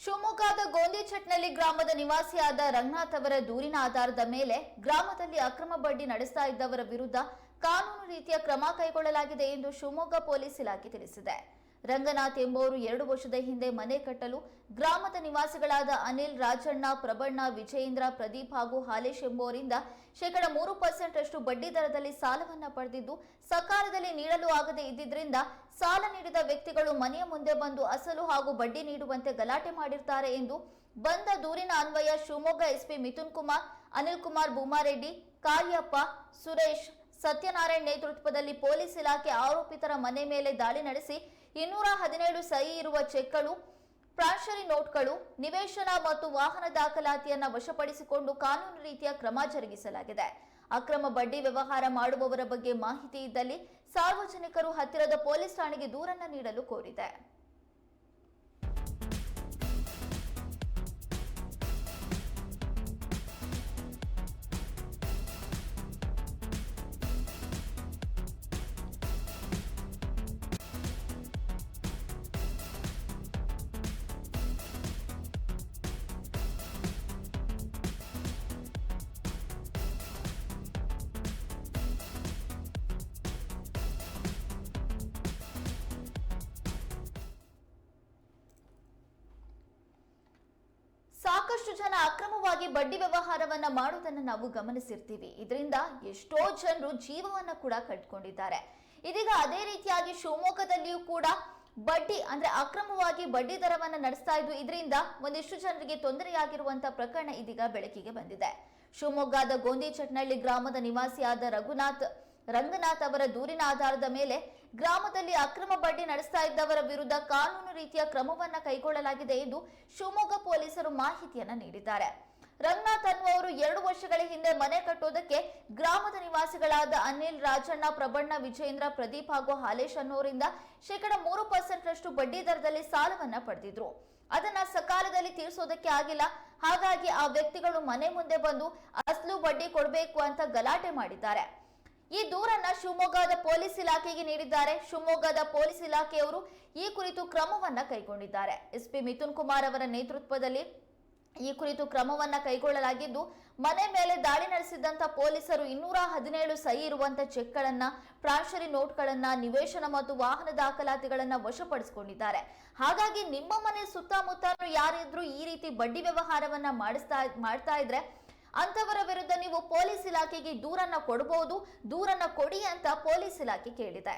ಶಿವಮೊಗ್ಗದ ಗೋಂದಿಚಟ್ನಲ್ಲಿ ಗ್ರಾಮದ ನಿವಾಸಿಯಾದ ರಂಗನಾಥ್ ಅವರ ದೂರಿನ ಆಧಾರದ ಮೇಲೆ ಗ್ರಾಮದಲ್ಲಿ ಅಕ್ರಮ ಬಡ್ಡಿ ನಡೆಸ್ತಾ ಇದ್ದವರ ವಿರುದ್ಧ ಕಾನೂನು ರೀತಿಯ ಕ್ರಮ ಕೈಗೊಳ್ಳಲಾಗಿದೆ ಎಂದು ಶಿವಮೊಗ್ಗ ಪೊಲೀಸ್ ಇಲಾಖೆ ತಿಳಿಸಿದೆ. ರಂಗನಾಥ್ ಎಂಬುವರು ಎರಡು ವರ್ಷದ ಹಿಂದೆ ಮನೆ ಕಟ್ಟಲು ಗ್ರಾಮದ ನಿವಾಸಿಗಳಾದ ಅನಿಲ್ ರಾಜಣ್ಣ, ಪ್ರಬಣ್ಣ, ವಿಜಯೇಂದ್ರ, ಪ್ರದೀಪ್ ಹಾಗೂ ಹಾಲೇಶ್ ಎಂಬುವರಿಂದ ಶೇಕಡ ಮೂರು ಪರ್ಸೆಂಟ್ ಬಡ್ಡಿ ದರದಲ್ಲಿ ಸಾಲವನ್ನ ಪಡೆದಿದ್ದು ಸಕಾಲದಲ್ಲಿ ನೀಡಲು ಆಗದೆ ಇದ್ದಿದ್ದರಿಂದ ಸಾಲ ನೀಡಿದ ವ್ಯಕ್ತಿಗಳು ಮನೆಯ ಮುಂದೆ ಬಂದು ಅಸಲು ಹಾಗೂ ಬಡ್ಡಿ ನೀಡುವಂತೆ ಗಲಾಟೆ ಮಾಡಿರ್ತಾರೆ ಎಂದು ಬಂದ ದೂರಿನ ಅನ್ವಯ ಶಿವಮೊಗ್ಗ ಎಸ್ಪಿ ಮಿಥುನ್ ಕುಮಾರ್, ಅನಿಲ್ ಕುಮಾರ್ ಭೂಮಾರೆಡ್ಡಿ, ಕಾರ್ಯಪ್ಪ, ಸುರೇಶ್ ಸತ್ಯನಾರಾಯಣ್ ನೇತೃತ್ವದಲ್ಲಿ ಪೊಲೀಸ್ ಇಲಾಖೆ ಆರೋಪಿತರ ಮನೆ ಮೇಲೆ ದಾಳಿ ನಡೆಸಿ ಇನ್ನೂರ ಹದಿನೇಳು ಸಹಿ ಇರುವ ಚೆಕ್ಗಳು ಪ್ರಾಶರಿ ನೋಟ್ಗಳು, ನಿವೇಶನ ಮತ್ತು ವಾಹನ ದಾಖಲಾತಿಯನ್ನ ವಶಪಡಿಸಿಕೊಂಡು ಕಾನೂನು ರೀತಿಯ ಕ್ರಮ ಜರುಗಿಸಲಾಗಿದೆ. ಅಕ್ರಮ ಬಡ್ಡಿ ವ್ಯವಹಾರ ಮಾಡುವವರ ಬಗ್ಗೆ ಮಾಹಿತಿ ಇದ್ದಲ್ಲಿ ಸಾರ್ವಜನಿಕರು ಹತ್ತಿರದ ಪೊಲೀಸ್ ಠಾಣೆಗೆ ದೂರನ್ನ ನೀಡಲು ಕೋರಿದೆ. ಸಾಕಷ್ಟು ಜನ ಅಕ್ರಮವಾಗಿ ಬಡ್ಡಿ ವ್ಯವಹಾರವನ್ನ ಮಾಡುವುದನ್ನು ನಾವು ಗಮನಿಸಿರ್ತೀವಿ. ಇದರಿಂದ ಎಷ್ಟೋ ಜನರು ಜೀವವನ್ನ ಕೂಡ ಕಟ್ಕೊಂಡಿದ್ದಾರೆ. ಇದೀಗ ಅದೇ ರೀತಿಯಾಗಿ ಶಿವಮೊಗ್ಗದಲ್ಲಿಯೂ ಕೂಡ ಬಡ್ಡಿ ಅಂದ್ರೆ ಅಕ್ರಮವಾಗಿ ಬಡ್ಡಿ ದರವನ್ನ ನಡೆಸ್ತಾ ಇದ್ದು, ಇದರಿಂದ ಒಂದಿಷ್ಟು ಜನರಿಗೆ ತೊಂದರೆಯಾಗಿರುವಂತಹ ಪ್ರಕರಣ ಇದೀಗ ಬೆಳಕಿಗೆ ಬಂದಿದೆ. ಶಿವಮೊಗ್ಗದ ಗೋಂದಿಚಟ್ನಳ್ಳಿ ಗ್ರಾಮದ ನಿವಾಸಿಯಾದ ರಘುನಾಥ್ ರಂಗನಾಥ್ ಅವರ ದೂರಿನ ಆಧಾರದ ಮೇಲೆ ಗ್ರಾಮದಲ್ಲಿ ಅಕ್ರಮ ಬಡ್ಡಿ ನಡೆಸ್ತಾ ಇದ್ದವರ ವಿರುದ್ಧ ಕಾನೂನು ರೀತಿಯ ಕ್ರಮವನ್ನ ಕೈಗೊಳ್ಳಲಾಗಿದೆ ಎಂದು ಶಿವಮೊಗ್ಗ ಪೊಲೀಸರು ಮಾಹಿತಿಯನ್ನ ನೀಡಿದ್ದಾರೆ. ರಂಗನಾಥ್ ಅನ್ನುವರು ಎರಡು ವರ್ಷಗಳ ಹಿಂದೆ ಮನೆ ಕಟ್ಟೋದಕ್ಕೆ ಗ್ರಾಮದ ನಿವಾಸಿಗಳಾದ ಅನಿಲ್ ರಾಜಣ್ಣ, ಪ್ರಬಣ್ಣ ವಿಜೇಂದ್ರ, ಪ್ರದೀಪ್ ಹಾಗೂ ಹಾಲೇಶ್ ಅನ್ನೋರಿಂದ ಶೇಕಡ ಮೂರು ಪರ್ಸೆಂಟ್ ರಷ್ಟು ಬಡ್ಡಿ ದರದಲ್ಲಿ ಸಾಲವನ್ನ ಪಡೆದಿದ್ರು. ಅದನ್ನ ಸಕಾಲದಲ್ಲಿ ತೀರಿಸೋದಕ್ಕೆ ಆಗಿಲ್ಲ. ಹಾಗಾಗಿ ಆ ವ್ಯಕ್ತಿಗಳು ಮನೆ ಮುಂದೆ ಬಂದು ಅಸಲು ಬಡ್ಡಿ ಕೊಡಬೇಕು ಅಂತ ಗಲಾಟೆ ಮಾಡಿದ್ದಾರೆ. ಈ ದೂರನ್ನ ಶಿವಮೊಗ್ಗದ ಪೊಲೀಸ್ ಇಲಾಖೆಗೆ ನೀಡಿದ್ದಾರೆ. ಶಿವಮೊಗ್ಗದ ಪೊಲೀಸ್ ಇಲಾಖೆಯವರು ಈ ಕುರಿತು ಕ್ರಮವನ್ನ ಕೈಗೊಂಡಿದ್ದಾರೆ. ಎಸ್ಪಿ ಮಿಥುನ್ ಕುಮಾರ್ ಅವರ ನೇತೃತ್ವದಲ್ಲಿ ಈ ಕುರಿತು ಕ್ರಮವನ್ನ ಕೈಗೊಳ್ಳಲಾಗಿದ್ದು, ಮನೆ ಮೇಲೆ ದಾಳಿ ನಡೆಸಿದಂತ ಪೊಲೀಸರು ಇನ್ನೂರ ಹದಿನೇಳು ಸಹಿ ಇರುವಂತ ಚೆಕ್ಗಳನ್ನ ಪ್ರಾಶರಿ ನೋಟ್ಗಳನ್ನ, ನಿವೇಶನ ಮತ್ತು ವಾಹನ ದಾಖಲಾತಿಗಳನ್ನ ವಶಪಡಿಸಿಕೊಂಡಿದ್ದಾರೆ. ಹಾಗಾಗಿ ನಿಮ್ಮ ಮನೆ ಸುತ್ತಮುತ್ತ ಯಾರಿದ್ರು ಈ ರೀತಿ ಬಡ್ಡಿ ವ್ಯವಹಾರವನ್ನ ಮಾಡಿಸ್ತಾ, ಮಾಡ್ತಾ ಇದ್ರೆ ಅಂತವರ ವಿರುದ್ಧ ನೀವು ಪೊಲೀಸ್ ಇಲಾಖೆಗೆ ದೂರನ್ನ ಕೊಡಬಹುದು ದೂರನ್ನ ಕೊಡಿ ಅಂತ ಪೊಲೀಸ್ ಇಲಾಖೆ ಕೇಳಿದೆ.